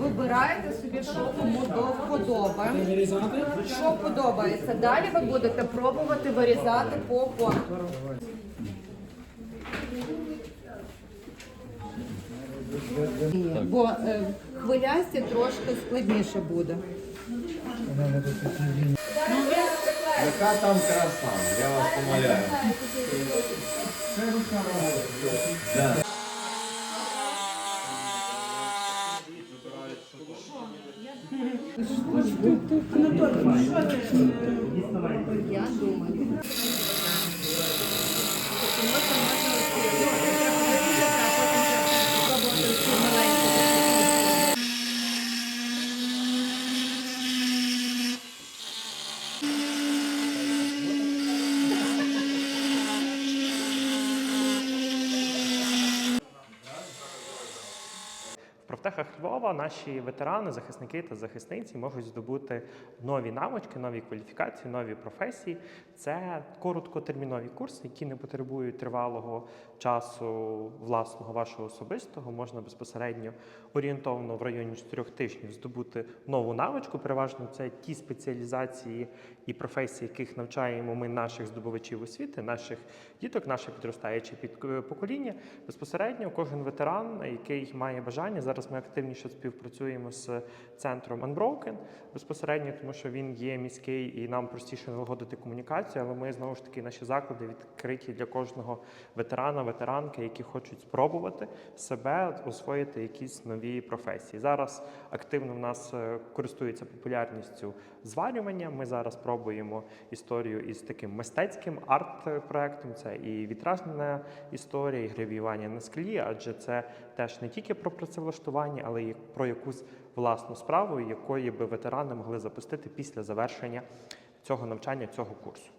Вибираєте собі, що кому до вподоби. Що подобається. Далі ви будете пробувати вирізати по контуру. Бо е, хвилясті трошки складніше буде. Яка там краса, я вас помоляю. Я думаю. В профтехах Львова наші ветерани, захисники та захисниці можуть здобути нові навички, нові кваліфікації, нові професії. Це короткотермінові курси, які не потребують тривалого часу власного вашого особистого. Можна безпосередньо орієнтовно в районі 4 тижнів здобути нову навичку. Переважно це ті спеціалізації і професії, яких навчаємо ми наших здобувачів освіти, наших діток, наше підростаюче під- покоління. Безпосередньо кожен ветеран, який має бажання, зараз ми активніше співпрацюємо з центром Unbroken безпосередньо, тому що він є міський і нам простіше налагодити комунікацію. Але ми знову ж таки наші заклади відкриті для кожного ветерана, ветеранки, які хочуть спробувати себе освоїти якісь нові професії. Зараз активно в нас е, користується популярністю зварювання. Ми зараз пробуємо історію із таким мистецьким арт-проектом. Це і вітражна історія, і гравіювання на склі, адже це теж не тільки про працевлаштування, але й про якусь власну справу, якої би ветерани могли запустити після завершення цього навчання, цього курсу.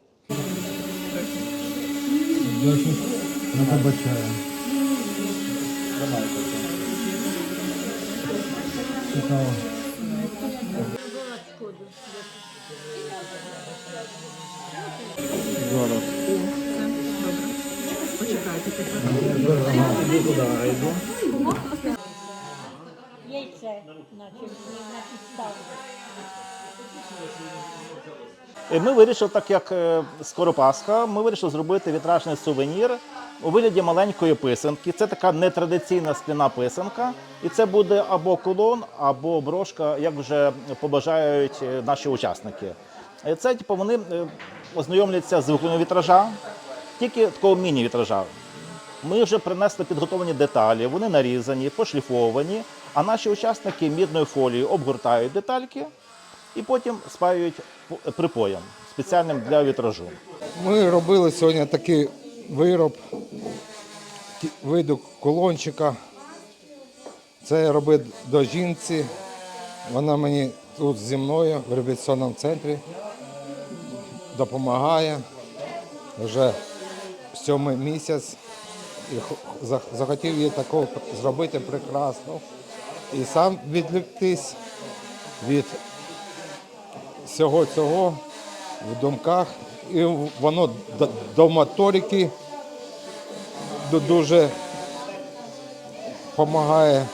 Зараз. Яйце, наче на підставу. І Ми вирішили, так як е, скоро Пасха, ми вирішили зробити вітражний сувенір у вигляді маленької писанки. Це така нетрадиційна скляна писанка, і це буде або кулон, або брошка, як вже побажають е, наші учасники. Е, Це типу, вони ознайомляться з вигляду вітража, тільки такого міні-вітража. Ми вже принесли підготовлені деталі, вони нарізані, пошліфовані, а наші учасники мідною фолією обгортають детальки і потім спаюють припоєм спеціальним для вітражу. Ми робили сьогодні такий вироб виду колончика. Це я робив до жінці. Вона мені тут зі мною в реабілітаційному центрі допомагає вже сьомий місяць. І захотів їй такого зробити прекрасно. І сам відліктись від всього цього в думках. І воно до, моторики ду- дуже допомагає